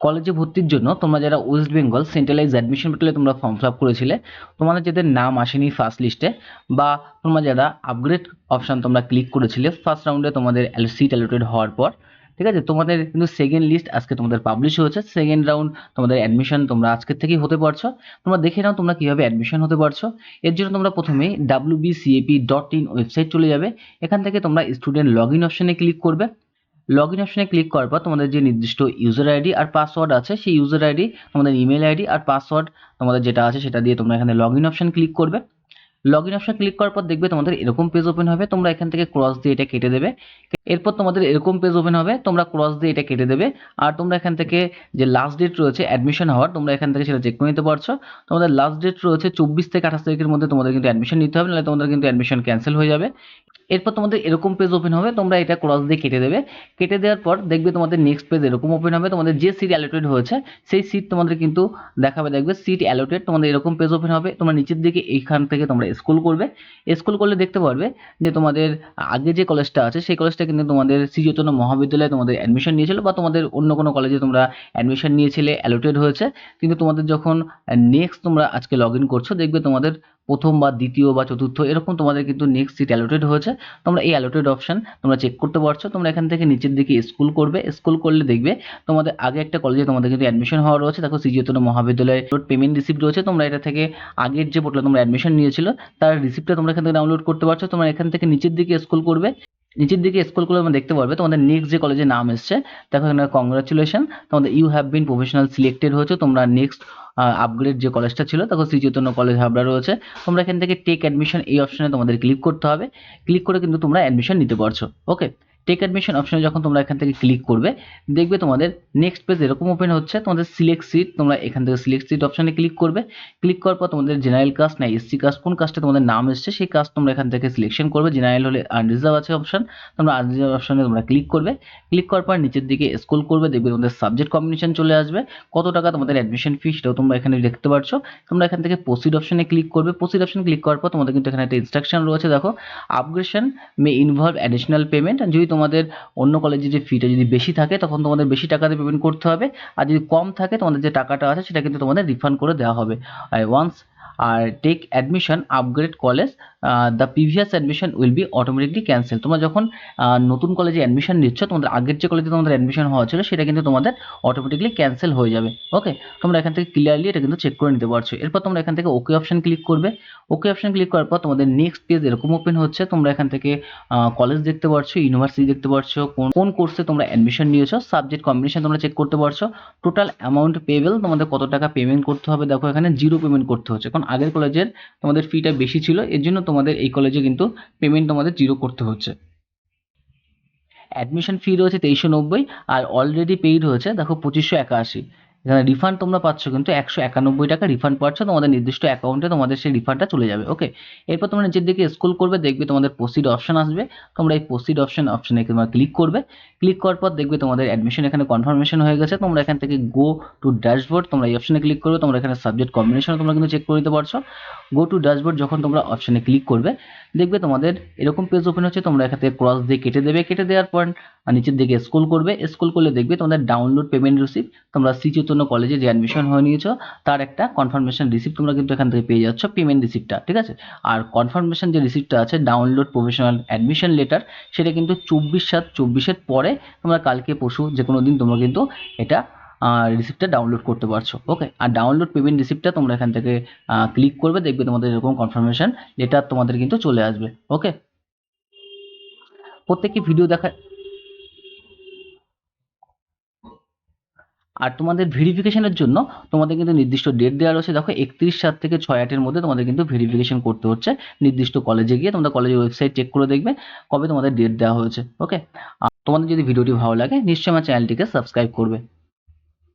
কলেজে ভর্তির জন্য তোমরা যারা ওয়েস্ট বেঙ্গল সেন্ট্রালাইজ অ্যাডমিশন পোর্টালে তোমরা ফর্ম ফিল আপ করেছিলে, তোমাদের যাদের নাম আসেনি ফার্স্ট লিস্টে বা তোমরা যারা আপগ্রেড অপশান তোমরা ক্লিক করেছিলে ফার্স্ট রাউন্ডে তোমাদের সিট অ্যালোটেড হওয়ার পর, ঠিক আছে? তোমাদের কিন্তু সেকেন্ড লিস্ট আজকে তোমাদের পাবলিশ হয়েছে। সেকেন্ড রাউন্ড তোমাদের অ্যাডমিশন তোমরা আজকের থেকেই হতে পারছ। তোমরা দেখে নাও তোমরা কীভাবে অ্যাডমিশন হতে পারছ। এর জন্য তোমরা প্রথমেই ডাব্লিউ ডট ইন ওয়েবসাইট চলে যাবে। এখান থেকে তোমরা স্টুডেন্ট লগ ইন অপশানে ক্লিক করবে। লগ ইন অপশনে ক্লিক করার পর তোমাদের যে নির্দিষ্ট ইউজার আইডি আর পাসওয়ার্ড আছে, সেই ইউজার আইডি তোমাদের ইমেল আইডি আর পাসওয়ার্ড তোমাদের যেটা আছে সেটা দিয়ে তোমরা এখানে লগ ইন অপশন ক্লিক করবে। লগ ইন অপশান ক্লিক করার পর দেখবে তোমাদের এরকম পেজ ওপেন হবে, তোমরা এখান থেকে ক্রস দিয়ে এটা কেটে দেবে। এরপর তোমাদের এরকম পেজ ওপেন হবে, তোমরা ক্রস দিয়ে এটা কেটে দেবে। আর তোমরা এখান থেকে যে লাস্ট ডেট রয়েছে অ্যাডমিশন হওয়ার তোমরা এখান থেকে সেটা চেক করে নিতে পারছ। তোমাদের লাস্ট ডেট রয়েছে চব্বিশ থেকে আঠাশ তারিখের মধ্যে তোমাদের কিন্তু অ্যাডমিশন নিতে হবে, নাহলে তোমাদের কিন্তু অ্যাডমিশন ক্যান্সেল হয়ে যাবে। এরপর তোমাদের এরকম পেজ ওপেন হবে, তোমরা এটা ক্রস দিয়ে কেটে দেবে। কেটে দেওয়ার পর দেখবে তোমাদের নেক্সট পেজ এরকম ওপেন হবে, তোমাদের যে সিট অ্যালোটেড হয়েছে, সেই সিট তোমাদের কিন্তু দেখাবে, দেখবে সিট অ্যালোটেড তোমাদের এরকম পেজ ওপেন হবে। তোমরা নিচের দিকে এইখান থেকে তোমরা স্কুল করবে। স্কুল করলে দেখতে পারবে যে তোমাদের আগে যে কলেজটা আছে, সেই কলেজটা কিন্তু তোমাদের শ্রীচৈতন্য মহাবিদ্যালয়ে তোমাদের অ্যাডমিশন নিয়েছিল বা তোমাদের অন্য কোনো কলেজে তোমরা অ্যাডমিশন নিয়েছিলে অ্যালোটেড হয়েছে। কিন্তু তোমাদের যখন নেক্সট তোমরা আজকে লগ ইন করছ, দেখবে তোমাদের প্রথম বা দ্বিতীয় বা চতুর্থ, এরকম তোমাদের কিন্তু নেক্সট সিট অ্যালোটেড হয়েছে। তোমরা এই অ্যালোটেড অপশান তোমরা চেক করতে পারছ। তোমরা এখান থেকে নিচের দিকে স্কুল করবে। স্কুল করলে দেখবে তোমাদের আগে একটা কলেজে তোমাদের কিন্তু অ্যাডমিশন হওয়া রয়েছে। দেখো সিজিওতন মহাবিদ্যালয়ে পেমেন্ট রিসিপ্ট রয়েছে। তোমরা এটা থেকে আগের যে পোর্টালে তোমরা অ্যাডমিশন নিয়েছিল, তার রিসিপ্টটা তোমরা এখান থেকে ডাউনলোড করতে পারছ। তোমরা এখান থেকে নিচের দিকে স্কুল করবে। নিচের দিকে স্কুল করলে তোমরা দেখতে পারবে, তোমাদের নেক্সট যে কলেজে নাম এসছে, দেখো এখানে কংগ্রাচুলেশন তোমাদের you have been professional selected হয়েছে, তোমরা নেক্সট আপগ্রেড যে কলেজটা ছিল তখন শ্রী চৈতন্য কলেজ হাবড়া রয়েছে, তোমরা এখান থেকে টেক অ্যাডমিশন এই অপশনে তোমাদের ক্লিক করতে হবে ক্লিক করে কিন্তু তোমরা অ্যাডমিশন নিতে পারছ ওকে টেক অ্যাডমিশন অপশনে যখন তোমরা এখান থেকে ক্লিক করবে, দেখবে তোমাদের নেক্সট পেজ এরকম ওপেন হচ্ছে। তোমাদের সিলেক্ট সিট তোমরা এখান থেকে সিলেক্ট সিট অপশনে ক্লিক করবে। ক্লিক করার পর তোমাদের জেনারেল কাস্ট না এসসি কাস্ট কোন কাস্টে তোমাদের নাম এসছে, সেই কাস্ট তোমরা এখান থেকে সিলেকশন করবে। জেনারেল হলে আনরিজার্ভ আছে অপশন তোমরা আনরিজার্ভ অপশনে তোমরা ক্লিক করবে। ক্লিক করার পর নিচের দিকে স্ক্রল করবে, দেখবে তোমাদের সাবজেক্ট কম্বিনেশন চলে আসবে। কত টাকা তোমাদের অ্যাডমিশন ফি সেটাও তোমরা এখানে দেখতে পাচ্ছ তোমরা এখান থেকে প্রসিড অপশনে ক্লিক করবে। প্রসিড অপশন ক্লিক করার পর তোমাদের কিন্তু এখানে একটা ইনস্ট্রাকশন রয়েছে, দেখো। Upgradation may involve additional payment যদি তোমাদের অন্য কলেজে যে ফিটা যদি বেশি থাকে, তখন তোমাদের বেশি টাকা দিয়ে পেমেন্ট করতে হবে। আর যদি কম থাকে, তোমাদের যে টাকাটা আছে, সেটা কিন্তু তোমাদের রিফান্ড করে দেওয়া হবে। আর once R take admission upgrade college the previous admission will be automatically cancel তোমরা যখন নতুন কলেজে অ্যাডমিশন নিচ্ছ, তোমাদের আগের যে কলেজে তোমাদের অ্যাডমিশন হওয়া ছিল, সেটা কিন্তু তোমাদের অটোমেটিকলি ক্যান্সেল হয়ে যাবে। ওকে তোমরা এখান থেকে ক্লিয়ারলি এটা কিন্তু চেক করে নিতে পারছ। এরপর তোমরা এখান থেকে ওকে অপশন ক্লিক করবে। ওকে অপশন ক্লিক করার পর তোমাদের নেক্সট পেজ এরকম ওপেন হচ্ছে। তোমরা এখান থেকে কলেজ দেখতে পারছ ইউনিভার্সিটি দেখতে পারছ, কোন কোন কোর্সে তোমরা অ্যাডমিশন নিয়েছো সাবজেক্ট কম্বিনেশন তোমরা চেক করতে পারছ। টোটাল অ্যামাউন্ট পেবেল তোমাদের কত টাকা পেমেন্ট করতে হবে? দেখো এখানে জিরো পেমেন্ট করতে হচ্ছে। কারণ আগের কলেজের তোমাদের ফিটা বেশি ছিল, এর জন্য তোমাদের এই কলেজে কিন্তু পেমেন্ট তোমাদের জিরো করতে হচ্ছে। অ্যাডমিশন ফি রয়েছে তেইশশো নব্বই আর অলরেডি পেইড হয়েছে, দেখো, পঁচিশশো একাশি। এখানে রিফান্ড তোমরা পাচ্ছ কিন্তু একশো একানব্বই টাকা রিফান্ড পাচ্ছ, তোমাদের নির্দিষ্ট অ্যাকাউন্টে তোমাদের সেই রিফান্ডটা চলে যাবে ওকে এরপর তোমরা নিচের দিকে স্কুল করবে, দেখবে তোমাদের প্রসিড অপশন আসবে, তোমরা এই প্রসিড অপশন অপশনে তোমরা ক্লিক করবে ক্লিক করার পর দেখবে তোমাদের অ্যাডমিশন এখানে কনফার্মেশন হয়ে গেছে, তোমরা এখান থেকে গো টু ড্যাশবোর্ড তোমরা এই অপশনে ক্লিক করবে, তোমরা এখানে সাবজেক্ট কম্বিনেশন তোমরা কিন্তু চেক করে নিতে পারছ গো টু ড্যাশবোর্ড যখন তোমরা অপশনে ক্লিক করবে, দেখবে তোমাদের এরকম পেজ ওপেন হচ্ছে, তোমরা এখান থেকে ক্রস দিয়ে কেটে দেবে, কেটে দেওয়ার পর আর নিচের দিকে স্কুল করবে স্কুল করলে দেখবে তোমাদের ডাউনলোড পেমেন্ট রিসিপ্ট তোমরা শ্রী চৈতন্য কলেজে যে অ্যাডমিশন হয়ে নিয়েছো, তার একটা কনফার্মেশন রিসিপ্ট তোমরা কিন্তু এখান থেকে পেয়ে যাচ্ছ পেমেন্ট রিসিপ্টটা ঠিক আছে? আর কনফার্মেশন যে রিসিপ্টটা আছে ডাউনলোড প্রফেশনাল অ্যাডমিশন লেটার সেটা কিন্তু চব্বিশ সাত চব্বিশের পরে তোমরা কালকে পরশু যে কোনো দিন তোমরা কিন্তু এটা রিসিপ্টটা ডাউনলোড করতে পারছ ওকে আর ডাউনলোড পেমেন্ট রিসিপ্টটা তোমরা এখান থেকে ক্লিক করবে, দেখবে তোমাদের এরকম কনফার্মেশন লেটার তোমাদের কিন্তু চলে আসবে ওকে প্রত্যেকটি ভিডিও দেখা আর তোমাদের ভেরিফিকেশনের জন্য তোমাদের কিন্তু নির্দিষ্ট ডেট দেওয়া রয়েছে। দেখো, একত্রিশ সাত থেকে ছয় আটের মধ্যে তোমাদের কিন্তু ভেরিফিকেশন করতে হচ্ছে। নির্দিষ্ট কলেজে গিয়ে তোমরা কলেজের ওয়েবসাইট চেক করে দেখবে কবে তোমাদের ডেট দেওয়া হয়েছে ওকে আর তোমাদের যদি ভিডিওটি ভালো লাগে, নিশ্চয়ই আমার চ্যানেলটিকে সাবস্ক্রাইব করবে।